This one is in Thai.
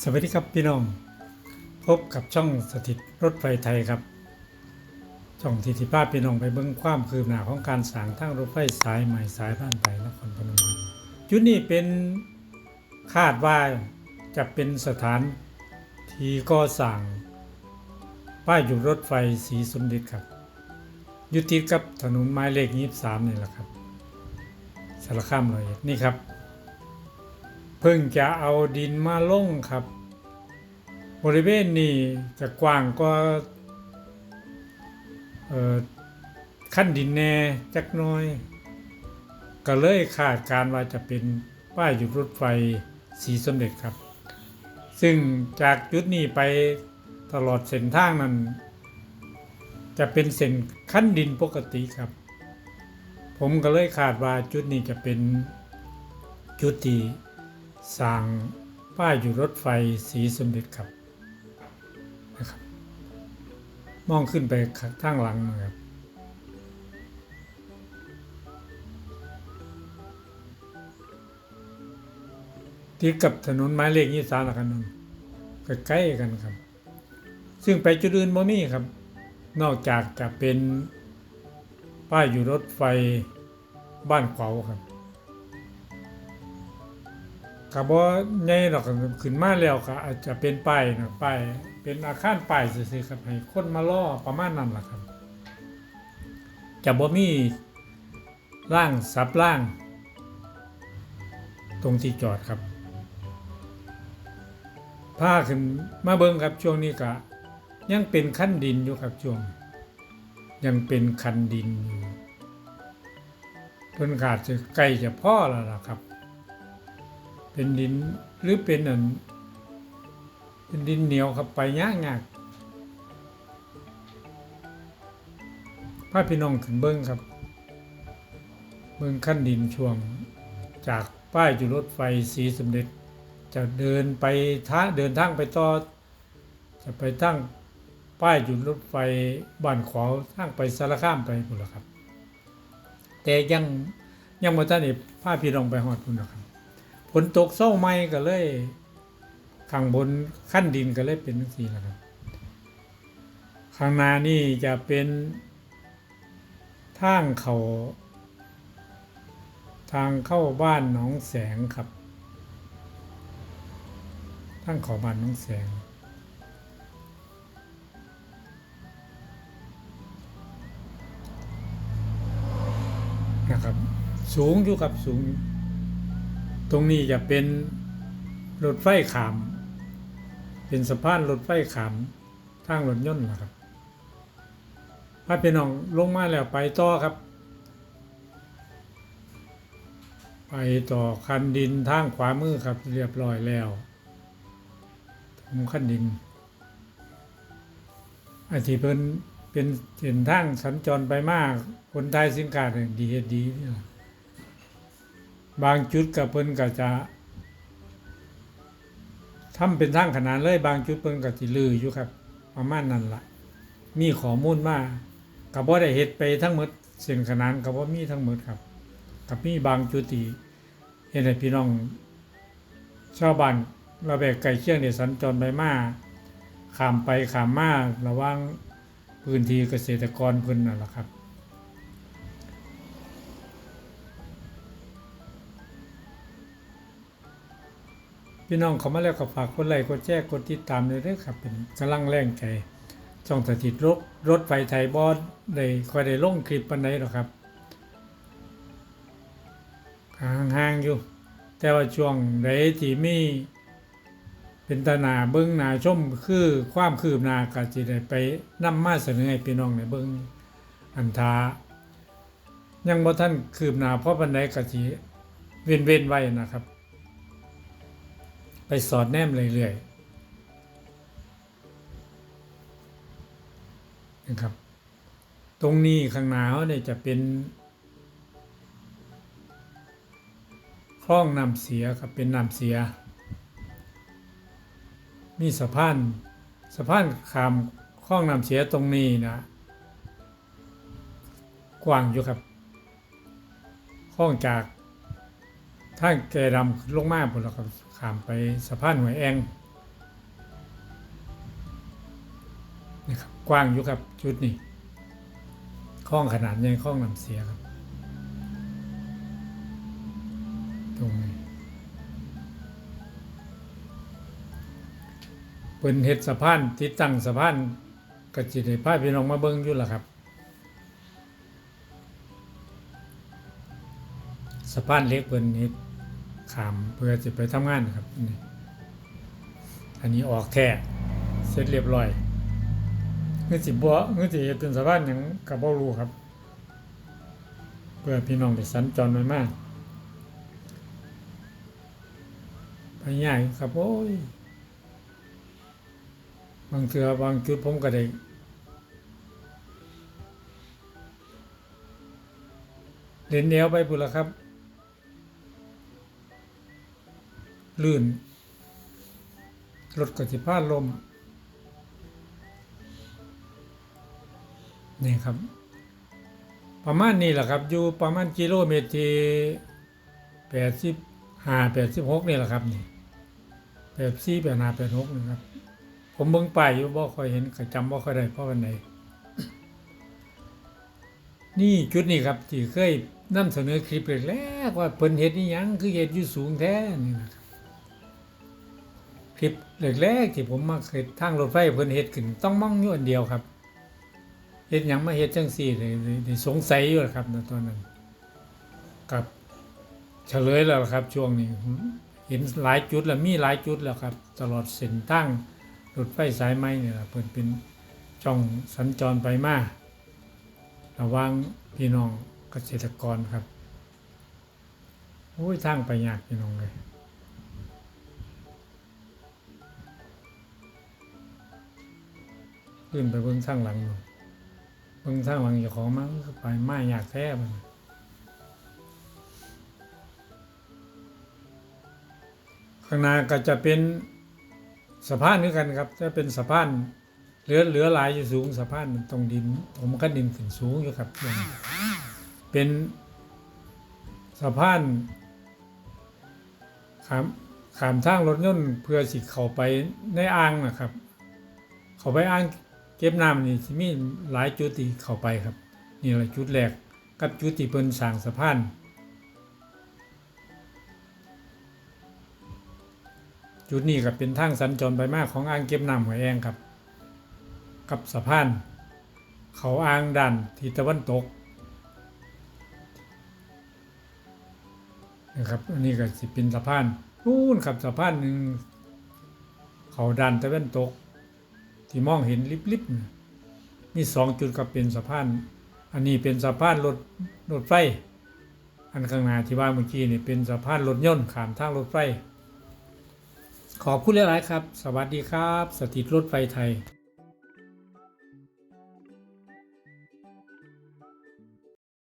สวัสดีครับพี่น้อง พบกับช่องสถิตรถไฟไทยครับ ช่องที่ที่ภาพพี่น้องไปเบิ้งความคืบหน้าของการสร้างทางรถไฟสายใหม่สายบ้านไปนครพนมจุดนี้เป็นคาดว่าจะเป็นสถานที่ก่อสร้างป้ายอยู่รถไฟสีสมเด็จครับอยู่ติดกับถนนไม้เลขยี่สามนี่แหละครับสารคามร้อยนี่ครับ พิ่งจะเอาดินมาลงครับ บริเวณนี้จะกว้างก็ขั้นดินแน่จักน้อย ก็เลยคาดการว่าจะเป็นป้ายหยุดรถไฟสีสมเด็จครับ ซึ่งจากจุดนี้ไปตลอดเส้นทางนั้น จะเป็นเส้นขั้นดินปกติครับ ผมก็เลยคาดว่าจุดนี้จะเป็นจุดที่ สั่งป้ายอยู่รถไฟสีสมเด็จครับนะครับ มองขึ้นไปข้างหลังนะครับที่กับถนนไม้เลขยี่สามละกันนนใกล้ๆกันครับ ซึ่งไปจุดอื่นบ่มีครับ นอกจากจะเป็นป้ายอยู่รถไฟบ้านเขาครับ ก็บ่ใหญ่ดอกครับขึ้นมาแล้วก็อาจจะเป็นป้ายนะป้ายเป็นอาคารป้ายซื่อๆครับให้คนมารอประมาณนั้นล่ะครับ จะบ่มีร่างสับร่าง ตรงที่จอดครับพาขึ้นมาเบิ่งครับช่วงนี้ก็ยังเป็นคันดินอยู่ครับช่วง ยังเป็นคันดินอยู่เพิ่นขาดจะใกล้จะพ่อแล้วล่ะครับ เป็นดินหรือเป็นอันเป็นดินเหนียวครับไปยากยากพาพี่น้องขึ้นเบิ้งครับ เบิ้งขั้นดินช่วง จากป้ายจุดรถไฟสีสมเด็จ จะเดินไปท่าเดินทางไปต่อจะไปตั้งป้ายจุดรถไฟบ้านขวาวทางไปสารคามไปพุ่นละครับ แต่ยังยังบ่ทันได้พาพี่น้องไปฮอดพุ่นนะครับ ฝนตกเศร้าไหมก็เลยข้างบนขั้นดินก็เลยเป็นทั้งสี่แล้วครับข้างหน้านี่จะเป็นทางเขาทางเข้าบ้านหนองแสงครับทางเข้าบ้านหนองแสง นะครับ สูงอยู่ครับสูงอยู่ ตรงนี้จะเป็นรถไฟขาม เป็นสะพานรถไฟขามทางรถยนต์นะครับพาพี่น้องลงมาแล้วไปต่อครับ ไปต่อคันดินทางขวามือครับ เรียบร้อยแล้วทำคันดินอาที่เพิ่นเป็นเส้นทางสัญจรไปมาก คนไทยสินค้าเนี่ยดีเฮ็ดดีนี่ล่ะ บางจุดกับเพิ่นก็จะทำเป็นทางขนานเลยบางจุดเพิ่นก็สิลืออยู่ครับ ประมาณนั้นละมีข้อมูลมาก็บ่ได้เฮ็ดไปทั้งหมดเส้นขนานก็บ่มีทั้งหมดครับ กับมีบางจุดที่เฮ็ดให้พี่น้องชาวบ้านระแวกใกล้เคียงได้สัญจรไปมาข้ามไปข้ามมาระว่างพื้นที่เกษตรกรเพิ่นนั่นแหละครับ พี่น้องเขามาแล้วก็ฝากกดไลค์กดแชร์กดติดตามเลยเด้อครับ เป็นกำลังแรงใจช่องสถิตรถรถไฟไทยบอสได้คอยได้ลงคลิปปันใดหรอกครับห่างๆอยู่ แต่ว่าช่วงใดที่มีเป็นตาหนาเบิ้งหนาชมคือความคืบหน้าก็จะได้ไปนำมาเสนอให้พี่น้องในเบิ้งอันทายังบ่ท่านคืบหน้าเพราะปันใดก็สิเว้นเว้นๆไว้นะครับ ไปสอดแนมเรื่อยๆนะครับ ตรงนี้ข้างหน้าเขาเนี่ยจะเป็นคลองน้ำเสียครับเป็นน้ำเสีย มีสะพานสะพานขามคลองน้ำเสียตรงนี้นะกว้างอยู่ครับคลองจาก ทาแกดำลงมาพุ่นแล้วก็ขามไปสะพานหวยแองนี่ครับกว้างอยู่ครับจุดนี้คลองขนาดใหญ่คลองลำเสียครับ ตรงนี้เปิ่นเฮ็ดสะพานติดตั้งสะพานก็จิได้พาพี่น้องมาเบิ่งอยู่ล่ะครับ สะพานเล็กเปิ่นเฮ็ดขามเพื่อจะไปทำงานครับนี่อันนี้ออกแท้เสร็จเรียบร้อยเงื่อสิบ่เงื่อสิเฮ็ดเป็นสะพานหยังก็บ่รู้ครับ เพื่อพี่น้องได้สัญจรไปมาไปง่ายครับโอ้ยบางเทือบางจุดผมก็ได้เล่นแนวไปพุ่นละครับ ลื่นรถก็สิพาดลมนี่ครับ ประมาณนี้แหละครับ อยู่ประมาณกิโลเมตรที่แปดสิบห้าแปดสิบหกนี่แหละครับนี่แปดสี่แปดห้าแปดหกนี่ครับ ผมเบิ่งไปอยู่บ่ค่อยเห็นก็จำบ่ค่อยได้เพราะวันไหนนี่จุดนี้ครับที่เคยนำเสนอคลิปแรกๆว่าเพิ่นเฮ็ดอีหยังคือเฮ็ดอยู่สูงแท้นี่นะครับ คลิปแรกๆที่ผมมาเคยทางรถไฟเพิ่นเฮ็ดขึ้นต้องมองอยู่อันเดียวครับเฮ็ดหยังมาเฮ็ดจังซี่เลยสงสัยอยู่ล่ะครับตอนนั้นกับเฉลยแล้วครับ ช่วงนี้เห็นหลายจุดแล้วมีหลายจุดแล้วครับ ตลอดเส้นทางรถไฟสายไหมเนี่ยเพิ่นเป็นช่องสัญจรไปมาระว่างพี่น้องเกษตรกรครับโอ้ยทางไปยากพี่น้องเลย ขึ้นไปเบิ่งทางหลังหน่อยเบิ่งทางหลังเจ้าของมันก็ไปไม้ยากแท้มันข้างหน้าก็จะเป็นสะพานด้วยกันครับ จะเป็นสะพานเหลือเหลือหลายอยู่สูงสะพานมันตรงดินผมก็ดินขึ้นสูงอยู่ครับเป็นสะพานขามขามทางรถยนต์เพื่อสิเข้าไปในอ่างนะครับ เข้าไปอ่าง เก็บน้ำนี่สิมีหลายจุดที่เข้าไปครับนี่แหละจุดแรกกับจุดที่เพิ่นสร้างสะพานจุดนี้ก็เป็นทางสัญจรไปมากของอ่างเก็บน้ำหัวแองครับ กับสะพาน เขาอ่างดันทิศตะวันตกนะครับอันนี้ก็สิเป็นสะพานนู่นครับสะพานหนึ่งเขาดันตะวันตก ที่มองเห็นลิบๆน่ะมีสองจุดกับเป็นสะพาน อันนี้เป็นสะพานรถรถไฟ อันข้างหน้าที่ว่าเมื่อกี้นี่เป็นสะพานรถยนต์ขามทางรถไฟ ขอบคุณหลายๆครับ สวัสดีครับ สถิตรถไฟไทย